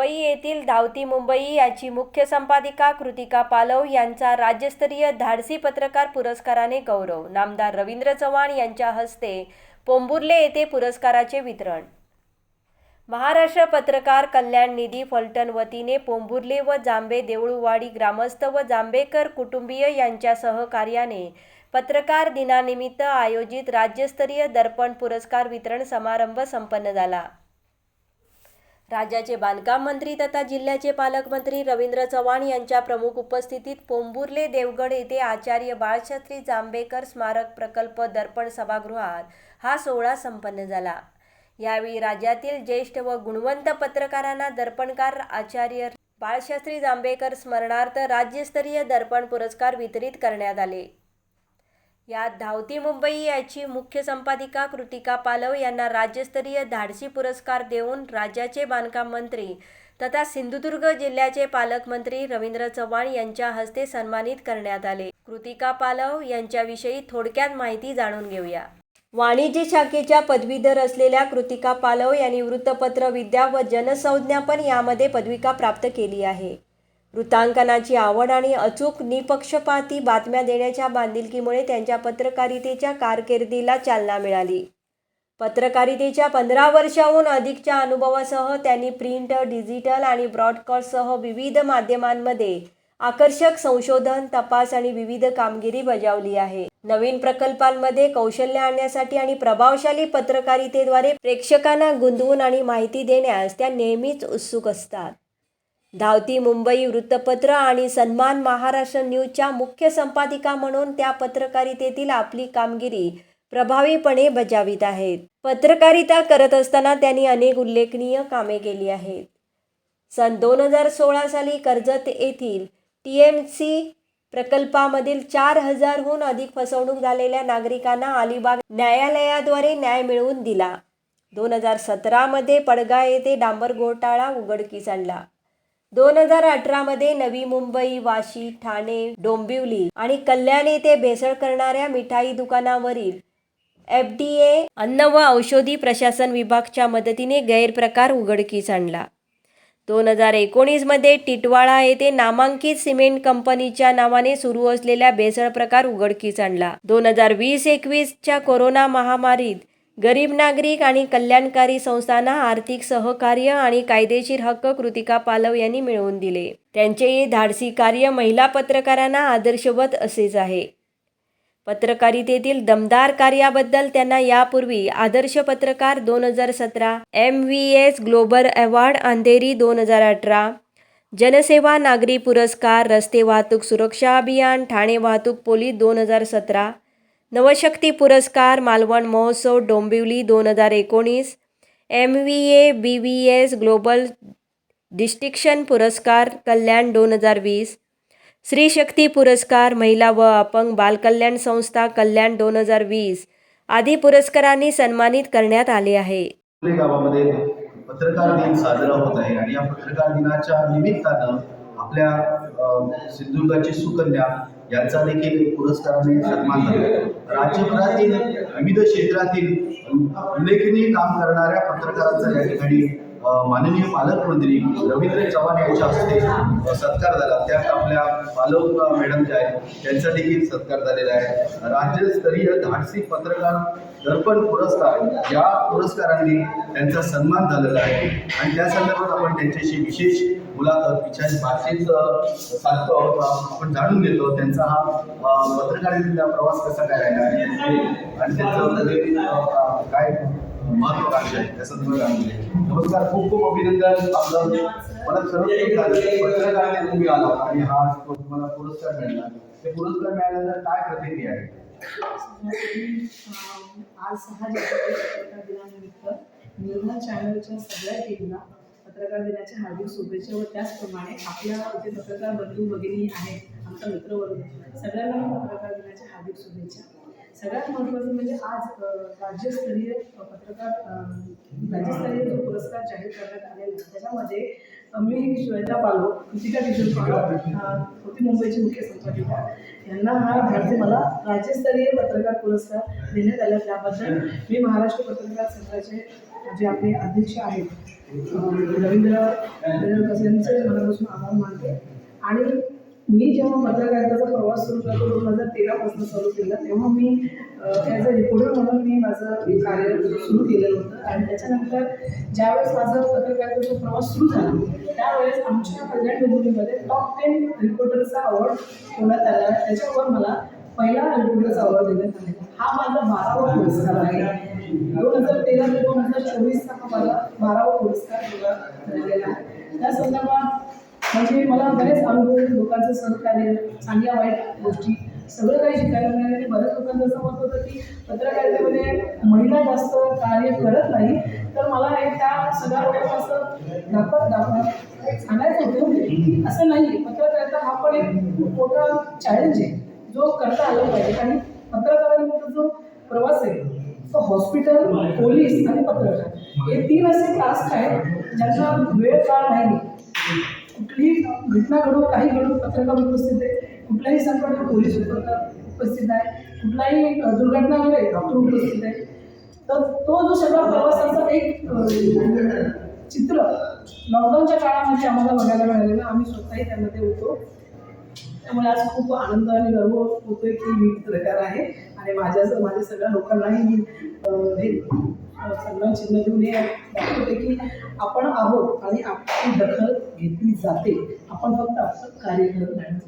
मुंबई येथील धावती मुंबई याची मुख्य संपादिका कृतिका पालव यांचा राज्यस्तरीय धाडसी पत्रकार पुरस्काराने गौरव. नामदार रवींद्र चव्हाण यांच्या हस्ते पोंबुर्ले येथे पुरस्काराचे वितरण. महाराष्ट्र पत्रकार कल्याण निधी फलटण वतीने पोंभुर्ले व जांबे देऊळवाडी ग्रामस्थ व जांभेकर कुटुंबीय यांच्या सहकार्याने पत्रकार दिनानिमित्त आयोजित राज्यस्तरीय दर्पण पुरस्कार वितरण समारंभ संपन्न झाला. राज्याचे बांधकाम मंत्री तथा जिल्ह्याचे पालकमंत्री रवींद्र चव्हाण यांच्या प्रमुख उपस्थितीत पोंभुर्ले देवगड येथे आचार्य बाळशास्त्री जांभेकर स्मारक प्रकल्प दर्पण सभागृहात हा सोहळा संपन्न झाला. यावेळी राज्यातील ज्येष्ठ व गुणवंत पत्रकारांना दर्पणकार आचार्य बाळशास्त्री जांभेकर स्मरणार्थ राज्यस्तरीय दर्पण पुरस्कार वितरित करण्यात आले. यात धावती मुंबई याची मुख्य संपादिका कृतिका पालव यांना राज्यस्तरीय धाडसी पुरस्कार देऊन राज्याचे बांधकाम मंत्री तथा सिंधुदुर्ग जिल्ह्याचे पालकमंत्री रवींद्र चव्हाण यांच्या हस्ते सन्मानित करण्यात आले. कृतिका पालव यांच्याविषयी थोडक्यात माहिती जाणून घेऊया. वाणिज्य शाखेच्या पदवीधर असलेल्या कृतिका पालव यांनी वृत्तपत्र विद्या व जनसंज्ञापन यामध्ये पदविका प्राप्त केली आहे. वृत्तांकनाची आवड आणि अचूक निपक्षपाती बातम्या देण्याच्या बांधिलकीमुळे त्यांच्या पत्रकारितेच्या कारकिर्दीला चालना मिळाली. पत्रकारितेच्या पंधरा वर्षाहून अधिकच्या अनुभवासह त्यांनी प्रिंट डिजिटल आणि ब्रॉडकास्टसह विविध माध्यमांमध्ये आकर्षक संशोधन तपास आणि विविध कामगिरी बजावली आहे. नवीन प्रकल्पांमध्ये कौशल्य आणण्यासाठी आणि प्रभावशाली पत्रकारितेद्वारे प्रेक्षकांना गुंतवून आणि माहिती देण्यास त्या नेहमीच उत्सुक असतात. धावती मुंबई वृत्तपत्र आणि सन्मान महाराष्ट्र न्यूजच्या मुख्य संपादिका म्हणून त्या पत्रकारितेतील आपली कामगिरी प्रभावीपणे बजावित आहेत. पत्रकारिता करत असताना त्यांनी अनेक उल्लेखनीय कामे केली आहेत. सन दोन हजार सोळा साली कर्जत येथील टी एम सी प्रकल्पामधील चार हजारहून अधिक फसवणूक झालेल्या नागरिकांना अलिबाग न्यायालयाद्वारे न्याय मिळवून दिला. दोन हजार सतरामध्ये पडगा येथे डांबर घोटाळा उघडकीस आणला. दोन हजार अठरामध्ये नवी मुंबई वाशी ठाणे डोंबिवली आणि कल्याण येथे भेसळ करणाऱ्या मिठाई दुकानावरील एफ डी ए अन्न व औषधी प्रशासन विभागच्या मदतीने गैरप्रकार उघडकीस आणला. दोन हजार एकोणीसमध्ये टिटवाळा येथे नामांकित सिमेंट कंपनीच्या नावाने सुरू असलेल्या भेसळ प्रकार उघडकीस आणला. दोन हजार वीस एकवीसच्या कोरोना महामारीत गरीब नागरिक आणि कल्याणकारी संस्थांना आर्थिक सहकार्य आणि कायदेशीर हक्क कृतिका पालव यांनी मिळवून दिले. त्यांचे हे धाडसी कार्य महिला पत्रकारांना आदर्शवत असेच आहे. पत्रकारितेतील दमदार कार्याबद्दल त्यांना यापूर्वी आदर्श पत्रकार दोन हजार सतरा M V S global award Andheri दोन हजार अठरा जनसेवा नागरी पुरस्कार रस्ते वाहतूक सुरक्षा अभियान ठाणे वाहतूक पोलीस दोन हजार सतरा नवशक्ती पुरस्कार मालवण महोत्सव डोंबिवली दोन हजार एकोणीस M V A B V S global distinction पुरस्कार कल्याण दोन हजार वीस स्त्री शक्ती पुरस्कार महिला व अपंग बालकल्याण संस्था कल्याण दोन हजार वीस आदी पुरस्कारांनी सन्मानित करण्यात आले आहे. गावामध्ये पत्रकार दिन साजरा होत आहे आणि या पत्रकार दिनाच्या निमित्तानं आपल्या सिंधुदुर्गाची सुकन्या यांचा देखील पुरस्काराने सन्मान झाला. राज्यभरातील विविध क्षेत्रातील उल्लेखनीय काम करणाऱ्या पत्रकारांचा या ठिकाणी माननीय पालकमंत्री रवींद्र चव्हाण यांच्या हस्ते सत्कार झाला. त्यात आपल्या पालक मॅडम ज्या आहेत त्यांचा देखील सत्कार झालेला आहे. राज्यस्तरीय धाडसी पत्रकार दर्पण पुरस्कार या पुरस्कारांनी त्यांचा सन्मान झालेला आहे. आणि त्या संदर्भात आपण त्यांच्याशी विशेष मुलाखत विचार बातचीत साधतो आपण जाणून घेतो. त्यांचा हा पत्रकारितेचा प्रवास कसा काय राहिला आणि त्यांचं म्हणजे, नवीन, काय महत्वाकांक्षा आहे? त्या संदर्भात जाणून घेऊ. नमस्कार खूप खूप अभिनंदन. आपलं मला सर्वप्रथम झालं. तुम्ही आला आणि हा तुम्हाला पुरस्कार मिळाला ते पुरस्कार मिळाल्यानंतर काय प्रतिक्रिया आहे? आज सहा जानेवारी दिनानिमित्त निर्मल चॅनलच्या सगळ्या टीमला पत्रकार दिनाच्या हार्दिक शुभेच्छा व त्याचप्रमाणे आपल्या इथे पत्रकार बंधू भगिनी आहेत आमचा मित्रवर्ग सगळ्यांना पत्रकार दिनाच्या हार्दिक शुभेच्छा. सगळ्यात महत्त्वाचं म्हणजे आज राज्यस्तरीय पत्रकार राज्यस्तरीय जो पुरस्कार जाहीर करण्यात आलेला त्याच्यामध्ये मी श्वेता पालो कृतिका किशोर पालो होती मुंबईची मुख्य संपादिका. यांना हा भारतीय मला राज्यस्तरीय पत्रकार पुरस्कार देण्यात आला. त्याबद्दल मी महाराष्ट्र पत्रकार संघाचे जे आपले अध्यक्ष आहेत रवींद्र रवींद्र यांचे मनापासून आभार मानते. आणि मी जेव्हा पत्रकारिताचा प्रवास सुरू करतो दोन हजार तेरापासून सुरू केला तेव्हा मी ॲज अ रिपोर्टर म्हणून मी माझं कार्य सुरू केलेलं होतं. आणि त्याच्यानंतर ज्यावेळेस माझा पत्रकारिताचा प्रवास सुरू झाला त्यावेळेस आमच्या कल्याण डोंबिवलीमध्ये टॉप टेन रिपोर्टरचा अवॉर्ड ठेवण्यात आला त्याच्यावर मला पहिला रिपोर्टरचा अवॉर्ड देण्यात आलेला हा माझा बारावा पुरस्कार आहे. दोन हजार तेरा ते दोन हजार चोवीसचा हा मला बारावा पुरस्कार मला मिळालेला आहे. त्या संदर्भात म्हणजे मला बरेच अनुभव लोकांचं सहकार्य चांगल्या वाईट गोष्टी सगळं काही शिकायला मिळालं आणि बऱ्याच लोकांचं असं मत होतं की पत्रकारितेमध्ये महिला जास्त कार्य करत नाही तर मला एक त्या सगळ्या लोकांना असं दाखवत दाखवत सांगायचं होतं. की असं नाही पत्रकारिता हा पण एक मोठा चॅलेंज आहे. जो करता आला पाहिजे. आणि पत्रकारांचा जो प्रवास आहे तो हॉस्पिटल पोलीस आणि पत्रकार हे तीन असे टास्क आहेत ज्यांचा वेळ काळ नाही. कुठलीही घटना घडून काही घडून पत्रकार उपस्थित आहे. कुठल्याही संकटात पोलीस उपस्थित आहे कुठलाही दुर्घटना घडे डॉक्टर उपस्थित आहे. तर तो जो सगळा प्रवासाचा एक चित्र लॉकडाऊनच्या काळामध्ये आम्हाला बघायला मिळालेलं. आम्ही स्वतःही त्यामध्ये होतो. त्यामुळे आज खूप आनंद आणि गर्व होतोय की मी पत्रकार आहे आणि माझ्या माझ्या सगळ्या लोकांनाही मी हे सन्मान चिन्ह घेऊन हे दाखवते की आपण आहोत आणि आपली दखल घेतली जाते. आपण फक्त आपलं कार्य करत नाही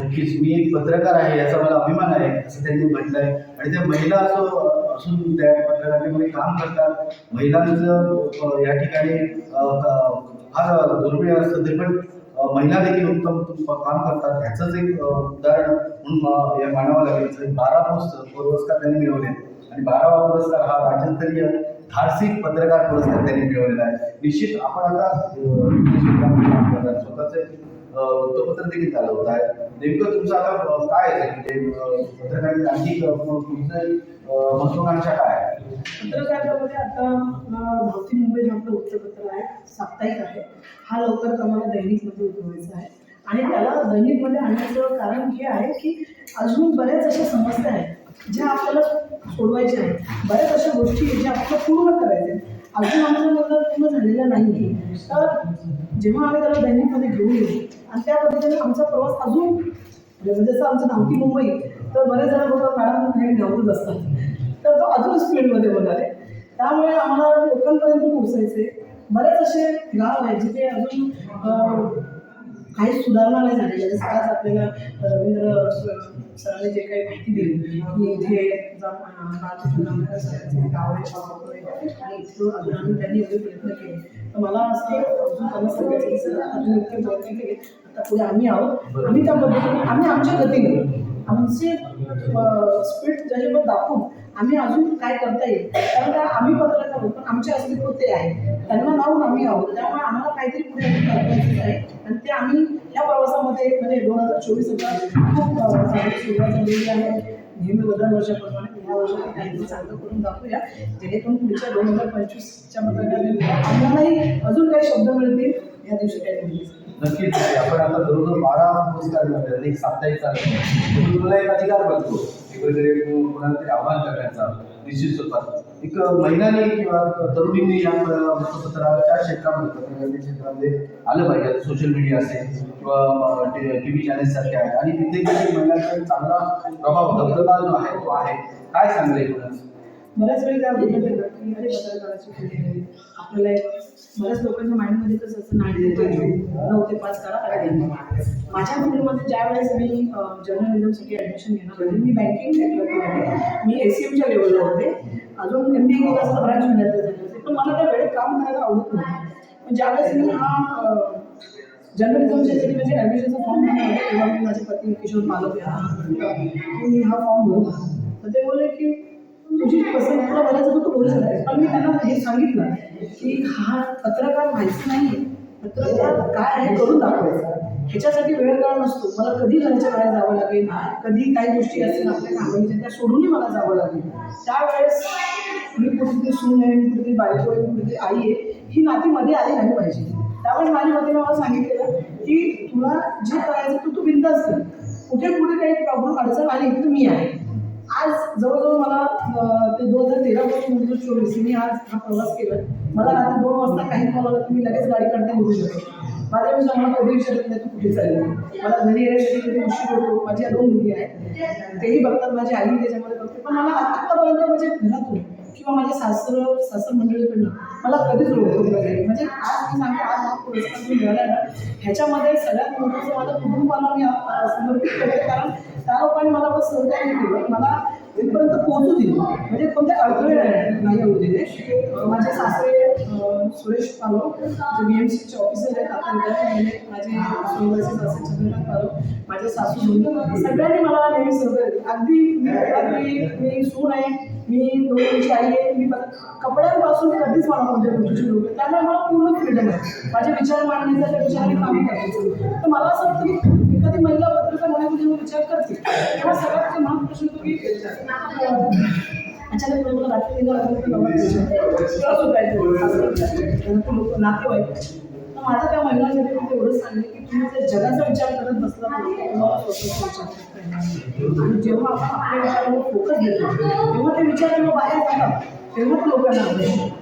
नक्कीच. मी एक पत्रकार आहे याचा मला अभिमान आहे असं त्यांनी म्हटलंय. आणि त्या महिला असो असून त्या पत्रकारितेमध्ये काम करतात. महिलांचं या ठिकाणी फार दुर्मिळ असतं ते पण महिला देखील उत्तम काम करतात. ह्याचंच एक उदाहरण म्हणून या मानावं लागेल बारा पुरस्कार त्यांनी मिळवले आणि बारावा पुरस्कार हा राज्यस्तरीय धाडसी पत्रकार पुरस्कार त्यांनी मिळवलेला आहे. निश्चित आपण आता स्वतःचे वृत्तपत्र देखील चालवत आहे नेमकं तुमचं आता काय आहे? म्हणजे पत्रकारिता आणखी तुमचं महत्वाकांक्षा काय आहे? पत्रकारितेमध्ये आता आपलं धावती मुंबई हा आपलं वृत्तपत्र आहे साप्ताहिक आहे. हा लवकर आम्हाला दैनिकमध्ये उठवायचा आहे. आणि त्याला दैनिकमध्ये आणण्याचं कारण हे आहे की अजून बऱ्याच अशा समस्या आहेत ज्या आपल्याला सोडवायच्या आहेत. बऱ्याच अशा गोष्टी आहेत ज्या आपल्याला पूर्ण करायच्या आहेत. अजून आमचं मतलब पूर्ण झालेलं नाही तर जेव्हा आम्ही त्याला दैनिकमध्ये घेऊन येऊ आणि त्या पद्धतीने आमचा प्रवास अजून म्हणजे जसं आमचं धावती मुंबई तर बरेच जण लोक मॅडम नेहमी धावतच असतात. तर तो अजून स्पीडमध्ये होणार आहे. त्यामुळे आम्हाला लोकांपर्यंत पोहोचायचे बरेच असे गाव आहे जिथे अजून काही सुधारणा नाही झालेली जसं आज आपल्याला रवींद्र सरांनी जे काही माहिती दिली की इथे गाव आहे आहे. आणि इथं अजून आम्ही त्यांनी एवढे प्रयत्न केले. तर मला असं अजून त्यांना सांगायचं की सर अजून इतके प्रयत्न केले. आता पुढे आम्ही आहोत. आम्ही त्या पद्धतीने आम्ही आमच्या गतीने आमचे स्पीड जजेबल दाखवून आम्ही अजून काय करता येईल? कारण का आम्ही पत्रकार आहोत पण आमचे अस्तित्व ते आहे. त्यांना लावून आम्ही आहोत. त्यामुळे आम्हाला काहीतरी पुढे करायचं आहे. आणि ते आम्ही या प्रवासामध्ये म्हणजे दोन हजार चोवीस हजार खूप सुरुवात झालेली आहे. नेहमी बदल वर्षाप्रमाणे या वर्षात काहीतरी चांगलं करून दाखवूया. जेणेकरून पुढच्या दोन हजार पंचवीसच्या पत्रकारितेमध्ये आम्हालाही अजून काही शब्द मिळतील. या दिवशी काही मिळतील नक्कीच आपण आता जवळजवळ बारा पुरस्कार मिळवले एक साप्ताहिक चालू तुला एक अधिकार बनतो. वगैरे कोणाला तरी आव्हान करण्याचा. निश्चित स्वतः. एक महिलांनी किंवा तरुणींनी या वृत्तपत्राच्या क्षेत्रामध्ये क्षेत्रामध्ये आलं पाहिजे. सोशल मीडिया असेल किंवा टी व्ही चॅनल सारखे आहे आणि तिथे महिलांचा चांगला प्रभाव दबदबा जो आहे तो आहे. काय सांगले एकूणच बऱ्याच वेळी काय आपल्याला एक बऱ्याच लोकांच्या माइंडमध्ये कसं असतं नाही. नऊ ते पाच करा. माझ्या फील्डमध्ये ज्या वेळेस मी जर्नलिझमसाठी ॲडमिशन घेणार होते मी बँकिंग सेक्टरमध्ये मी ए सी एमच्या लेवलला होते. अजून एम बी ए असं ब्रांच मिळायचं झाले होते पण मला त्या वेळेत काम करायला आवडत नव्हतं. पण ज्यावेळेस मी हा जर्नलिझमच्या साठी म्हणजे ॲडमिशनचा फॉर्म भरला होता तेव्हा मी माझे पती किशोर पालक यांना की मी हा फॉर्म भरू. का? तर ते बोलले की म्हणजे तुझी पसंत तुला बऱ्याच तू बोलू शकते. पण मी त्यांना हे सांगितलं की हा पत्रकार व्हायचं नाही पत्रकार काय आहे करून दाखवायचं. ह्याच्यासाठी वेळ काळ नसतो. मला कधी घरच्या वेळेला जावं लागेल? कधी काही गोष्टी असतील आपल्या कामाच्या त्या सोडूनही मला जावं लागेल. त्यावेळेस मी कुठेतरी सून आहे मी कुठेतरी बायको आहे कुठेतरी आई आहे ही नाती मध्ये आली नाही पाहिजे. त्यामुळे माझ्या मते मला सांगितलेलं की तुला जे करायचं तू तू बिंदास कर. कुठे कुठे काही प्रॉब्लेम अडचण आली तर मी आहे. आज जवळजवळ मला ते दोन हजार तेरा पासून दोन हजार चोवीस मी आज हा प्रवास केला. मला रात्री दोन वाजता काही कॉल आला लगेच गाडी काढता निघू शकतो माझ्या विषय मला कधी विचारत नाही तू कुठे चालली. मला घरी येण्यासाठी कधी उशीर होतो. माझ्या दोन मुली आहेत. तेही बघतात माझी आई त्याच्यामध्ये बघते. पण मला आत्तापर्यंत म्हणजे घरातून किंवा माझ्या सासर सासर मंडळीकडनं मला कधीच रोखतो वगैरे म्हणजे आज मी सांगते आज हा पुरस्कार जो मिळाला ना ह्याच्यामध्ये सगळ्यात महत्त्वाचं माझ्या कुटुंबाला मी समर्पित करते. कारण त्या लोकांनी मला बस सहकार्य केलं मला इथपर्यंत पोहोचू दिलं म्हणजे कोणते अडथळे नाही होते ते दिले माझे सासरे सुरेश पालो जे बी एम सीचे ऑफिसर आहेत आता माझे सुरवासी सासरे चंद्रकांत पालो माझे सासू मुली सगळ्यांनी मला नेहमी सहकार्य अगदी अगदी मी मी सून आहे. मी दोन आई आहे. मी कपड्यांपासून कधीच मला कोणत्या गोष्टीची लोक त्यामुळे मला पूर्ण फ्रीडम आहे. माझे विचार मांडण्याचा त्या विचाराने काम करायचं. तर मला असं वाटतं की एखादी महिला पत्रकार होण्यामध्ये जेव्हा विचार करते तेव्हा सगळ्यात महान प्रश्न तुम्ही की अचानक मला रात्री लोक नातेवाईक. तर माझं त्या महिलांसाठी मी एवढंच सांगेन की तुम्ही जर जगाचा विचार करत बसला विचार आणि जेव्हा आपण आपल्या विचारावर फोकस देतो तेव्हा ते विचार जेव्हा बाहेर जातात तेव्हा ते लोकांना आवडतात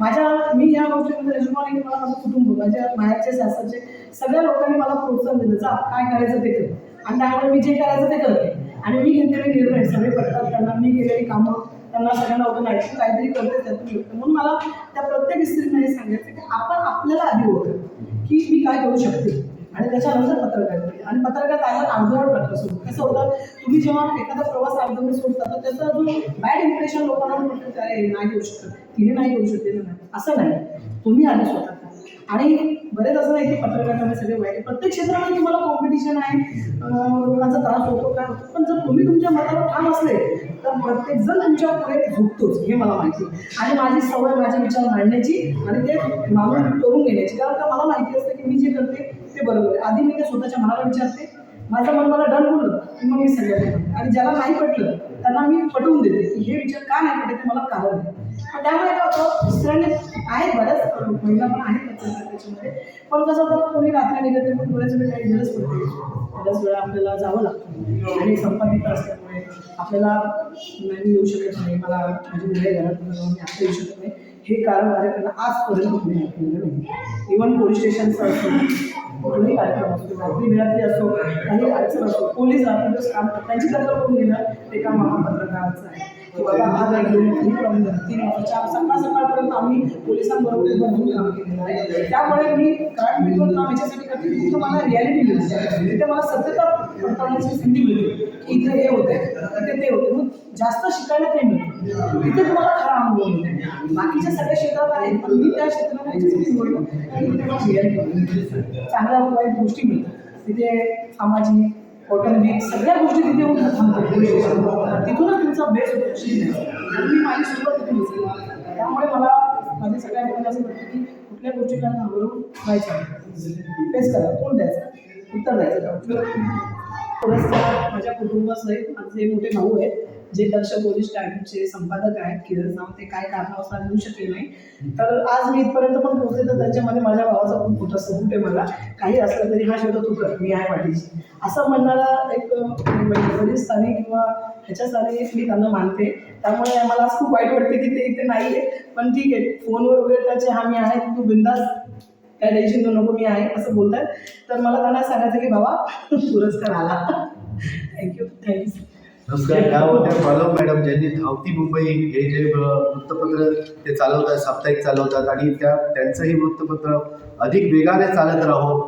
माझ्या मी या गोष्टीमध्ये यजमानी मला माझं कुटुंब माझ्या मायाचे सासाचे सगळ्या लोकांनी मला प्रोत्साहन दिलं. जा काय करायचं ते कर. आणि त्यामुळे मी जे करायचं ते करते. आणि मी घेतलेले निर्णय. सगळे पडतात त्यांना मी केलेली कामं त्यांना सगळ्यांना होतं नाही काहीतरी करते त्यातून योग्य म्हणून मला त्या प्रत्येक स्त्रीने हे सांगायचं की आपण आपल्याला आधी ओळख की मी काय करू शकते. आणि त्याच्यानंतर पत्रकार आणि पत्रकार त्याला अर्धवट प्रकार सुरू कसं होतं? तुम्ही जेव्हा एखादा प्रवास अर्धवट सोडता तर त्याचा जो बॅड इम्प्रेशन लोकांना पडतो नाही येऊ शकत. तिने नाही येऊ शकते नाही. असं नाही. तुम्ही आले स्वतः आणि बरेच असं नाही की पत्रकार सगळे वाईट प्रत्येक क्षेत्रामध्ये तुम्हाला कॉम्पिटिशन आहे. लोकांचा त्रास होतो काय होतो. पण जर तुम्ही तुमच्या मताला ठाम असले तर प्रत्येक जण तुमच्यापुढे झुकतोच हे मला माहिती आहे. आणि माझी सवय माझे विचार मांडण्याची आणि ते मागून करून घेण्याची. कारण का मला माहिती असतं की मी जे करते बरोबर आहे. आधी मी ते स्वतःच्या मनाला विचारते. माझं मन मला डन बोललं की मग मी सगळं आणि ज्याला नाही पटलं त्यांना मी पटवून देते. की हे विचार का नाही पटत ते मला कारण आहे. पण त्यामुळे काय होतं दुसऱ्याने आहेत बऱ्याच महिला पण आहेत त्याच्यामध्ये. पण कसं होतं कोणी रात्री निघत नाही पण बऱ्याच वेळेला काही गरज पडते. बऱ्याच वेळा आपल्याला जावं लागतं. आणि संपादित असल्यामुळे आपल्याला नाही येऊ शकत नाही. मला माझी मुलं घरात मी आता येऊ शकत नाही. हे कारण माझ्याकडनं आजपर्यंत कोणी ऐकलेलं नाही. इवन पोलीस स्टेशनचं असतं कुठलाही कार्यक्रम असतो नोकरी बिरात्री असो काही अडचण असो पोलीस रात्रीच काम त्यांची तक्रार करून घेणं ते काम महापत्रकारचं आहे. की बाबा काही प्रॉब्लेम तीन वाजता सकाळ सकाळपर्यंत आम्ही पोलिसांबरोबर काम केलेलं आहे. त्यामुळे मी कारण मी पण काम याच्यासाठी करते मला रियालिटी मिळते. तिथे मला सत्यता पडताळण्याची संधी मिळते की इथे हे होते तिथे ते होते मग जास्त शिकायला ते मिळतं तिथे तुम्हाला खरा अनुभव मिळते बाकीच्या सगळ्या क्षेत्रात आहेत पण मी त्या क्षेत्राला चांगल्या वाईट गोष्टी मिळतात. तिथे सामाजिक कौटुंबिक सगळ्या गोष्टी तिथे थांबतात. तिथूनच तुमचा बेस्ट होतो. मी माझी सुरुवात तिथे बसली त्यामुळे मला माझ्या सगळ्या लोकांना असं वाटतं की कुठल्या गोष्टीला घाबरून व्हायचं फेस करा. कोण द्यायचं? उत्तर द्यायचं. पुरस्कार माझ्या कुटुंबासहित माझे मोठे भाऊ आहेत. जे दक्ष पोलीस टाईमचे संपादक आहेत किरण नाव ते काय कारणावरून देऊ शकले नाही. तर आज मी इथपर्यंत पण पोहोचले तर त्यांच्यामध्ये माझ्या भावाचा खूप मोठा सबूत आहे मला. काही असलं तरी हा शब्द तू कर मी आहे पाठीशी. असं म्हणणारा एक म्हणजे वडील स्थाने किंवा ह्याच्या मी त्यांना मानते. त्यामुळे मला आज खूप वाईट वाटते की ते इथे नाही आहे पण ठीक आहे फोनवर वगैरे त्याचे हा मी आहे. तू बिंदास काय टेन्शन घेऊ नको मी आहे असं बोलतात. तर मला त्यांना सांगायचं की बाबा पुरस्कार आला. थँक्यू थँक्यू नमस्कार ह्या होत्या पालव मॅडम ज्यांनी धावती मुंबई हे जे वृत्तपत्र ते चालवतात साप्ताहिक चालवतात आणि त्या त्यांचंही वृत्तपत्र अधिक वेगाने चालत राहो.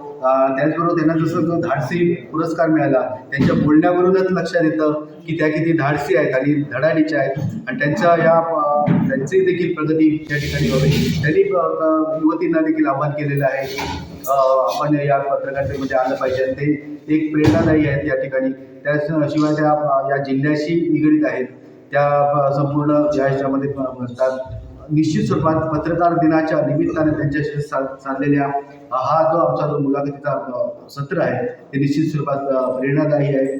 त्याचबरोबर त्यांना जसं जो धाडसी पुरस्कार मिळाला त्यांच्या बोलण्यावरूनच लक्षात येतं की त्या किती धाडसी आहेत आणि धडाडीच्या आहेत. आणि त्यांच्या या त्यांची देखील प्रगती या ठिकाणी व्हावी. त्यांनी युवतींना देखील आव्हान केलेलं आहे. आपण या पत्रकारितेमध्ये आलं पाहिजे. ते एक प्रेरणादायी आहेत त्या ठिकाणी त्याशिवाय त्या या जिल्ह्याशी निगडीत आहेत. त्या संपूर्ण या ह्याच्यामध्ये म्हणतात निश्चित स्वरूपात पत्रकार दिनाच्या निमित्ताने त्यांच्याशी सा साधलेल्या हा जो आमचा जो मुलाखतीचा सत्र आहे ते निश्चित स्वरूपात प्रेरणादायी आहे.